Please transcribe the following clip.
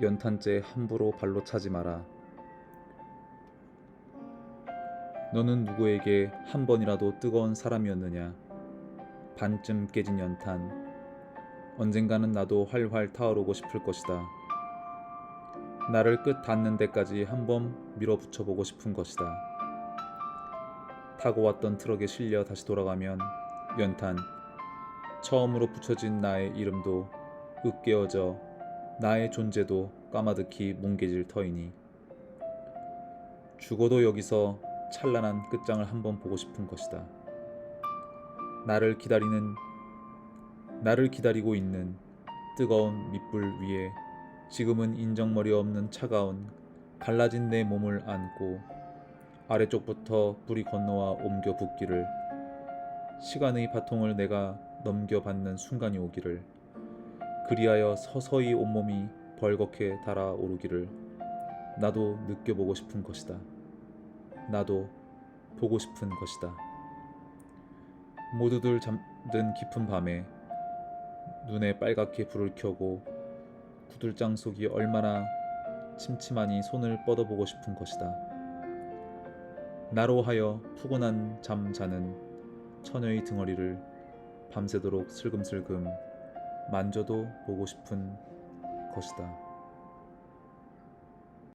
연탄재 함부로 발로 차지 마라. 너는 누구에게 한 번이라도 뜨거운 사람이었느냐? 반쯤 깨진 연탄. 언젠가는 나도 활활 타오르고 싶을 것이다. 나를 끝 닿는 데까지 한 번 밀어붙여 보고 싶은 것이다. 타고 왔던 트럭에 실려 다시 돌아가면 연탄. 처음으로 붙여진 나의 이름도 으깨어져 나의 존재도 까마득히 뭉개질 터이니 죽어도 여기서 찬란한 끝장을 한번 보고 싶은 것이다. 나를 기다리는 나를 기다리고 있는 뜨거운 밑불 위에 지금은 인정머리 없는 차가운 갈라진 내 몸을 안고 아래쪽부터 불이 건너와 옮겨 붓기를 시간의 바통을 내가 넘겨받는 순간이 오기를 그리하여 서서히 온몸이 벌겋게 달아오르기를 나도 느껴보고 싶은 것이다. 나도 보고 싶은 것이다. 모두들 잠든 깊은 밤에 눈에 빨갛게 불을 켜고 구들장 속이 얼마나 침침하니 손을 뻗어보고 싶은 것이다. 나로 하여 푸근한 잠 자는 처녀의 등허리를 밤새도록 슬금슬금 만져도 보고 싶은 것이다.